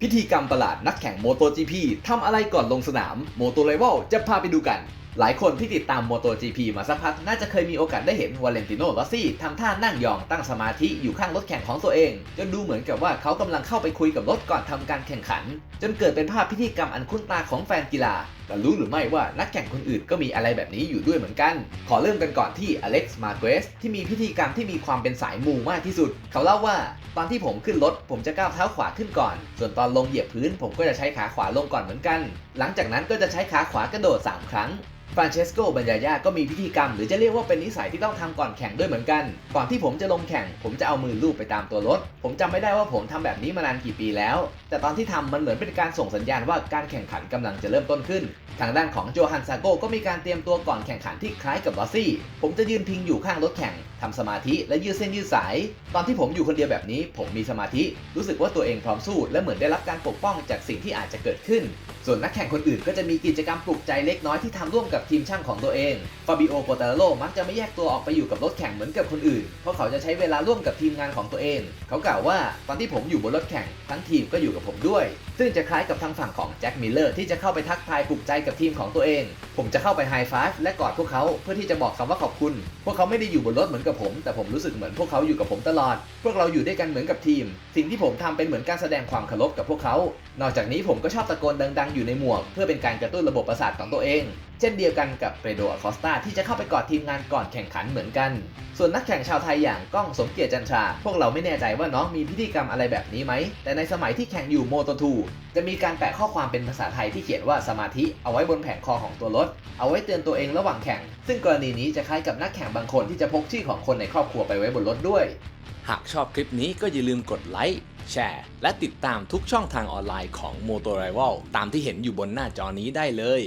พิธีกรรมประหลาดนักแข่ง MotoGP ทำอะไรก่อนลงสนาม Moto Rival จะพาไปดูกันหลายคนที่ติดตาม MotoGP มาสักพัก น่าจะเคยมีโอกาสได้เห็นวาเลนติโนลอซี่ทำท่านั่งยองตั้งสมาธิอยู่ข้างรถแข่งของตัวเอง จนดูเหมือนกับว่าเขากำลังเข้าไปคุยกับรถก่อนทำการแข่งขัน จนเกิดเป็นภาพพิธีกรรมอันคุ้นตาของแฟนกีฬาแต่รู้หรือไม่ว่านักแข่งคนอื่นก็มีอะไรแบบนี้อยู่ด้วยเหมือนกัน ขอเริ่มกันก่อนที่อเล็กซ์มาเกรสที่มีพิธีกรรมที่มีความเป็นสายมูมากที่สุด เขาเล่าว่า ตอนที่ผมขึ้นรถผมจะก้าวเท้าขวาขึ้นก่อน ส่วนตอนลงเหยียบพื้นผมก็จะใช้ขาขวาลงก่อนเหมือนกัน หลังจากนั้นก็จะใช้ขาขวากระโดด 3 ครั้งฟรานเชสโกบัญญายาก็มีพิธีกรรม หรือจะเรียกว่าเป็นนิสัยที่ต้องทำก่อนแข่งด้วยเหมือนกัน ก่อนที่ผมจะลงแข่ง ผมจะเอามือลูบไปตามตัวรถ ผมจำไม่ได้ว่าผมทำแบบนี้มานานกี่ปีแล้ว แต่ตอนที่ทำมันเหมือนเป็นการส่งสัญญาณว่าการแข่งขันกำลังจะเริ่มต้นขึ้น ทางด้านของโจฮันซาโกก็มีการเตรียมตัวก่อนแข่งขันที่คล้ายกับลอซี่ ผมจะยืนพิงอยู่ข้างรถแข่งทำสมาธิและยืดเส้นยืดสาย ตอนที่ผมอยู่คนเดียวแบบนี้ ผมมีสมาธิ รู้สึกว่าตัวเองพร้อมสู้และเหมือนได้รับการปกป้องจากสิ่งที่อาจจะเกิดขึ้น ส่วนนักแข่งคนอื่นก็จะมีกิจกรรมปลุกใจเล็กน้อยที่ทำร่วมกับทีมช่างของตัวเอง ฟาบิโอโปเตโลมักจะไม่แยกตัวออกไปอยู่กับรถแข่งเหมือนกับคนอื่น เพราะเขาจะใช้เวลาร่วมกับทีมงานของตัวเอง เขากล่าวว่าตอนที่ผมอยู่บนรถแข่งทั้งทีมก็อยู่กับผมด้วย ซึ่งจะคล้ายกับทางฝั่งของแจ็คมิลเลอร์ที่จะเข้าไปทักทายปลุกใจกับทีมของตัวเอง ผมจะเข้าไปไฮไฟฟ์และกอดพวกเขาเพื่อที่จะบอกคำว่าขอบคุณ พวกเขาไม่ได้อยู่บนรถเหมือนกับผม แต่ผมรู้สึกเหมือนพวกเขาอยู่กับผมตลอด พวกเราอยู่ด้วยกันเหมือนกับทีม สิ่งที่ผมทำเป็นเหมือนการแสดงความเคารพกับพวกเขา นอกจากนี้ผมก็ชอบตะโกนดัง ๆ อยู่ในหมวก เพื่อเป็นการกระตุ้นระบบประสาทของตัวเอง เช่นเดียวกันกับเปโดอคอสตาที่จะเข้าไปกอดทีมงานก่อนแข่งขันเหมือนกัน ส่วนนักแข่งชาวไทยอย่างก้องสมเกียรติจันทรา พวกเราไม่แน่ใจว่าน้องมีพิธีกรรมอะไรแบบนี้ไหม แต่ในสมัยที่แข่งอยู่โมโตทูจะมีการแปะข้อความเป็นภาษาไทยที่เขียนว่าสมาธิเอาไว้บนแผงคอของตัวรถ เอาไว้เตือนตัวเองระหว่างแข่ง ซึ่งกรณีนี้จะคล้ายกับนักแข่งบางคนที่จะพกชื่อของคนในครอบครัวไปไว้บนรถด้วย หากชอบคลิปนี้ก็อย่าลืมกดไลค์แชร์และติดตามทุกช่องทางออนไลน์ของ Motor Rival ตามที่เห็นอยู่บนหน้าจอนี้ได้เลย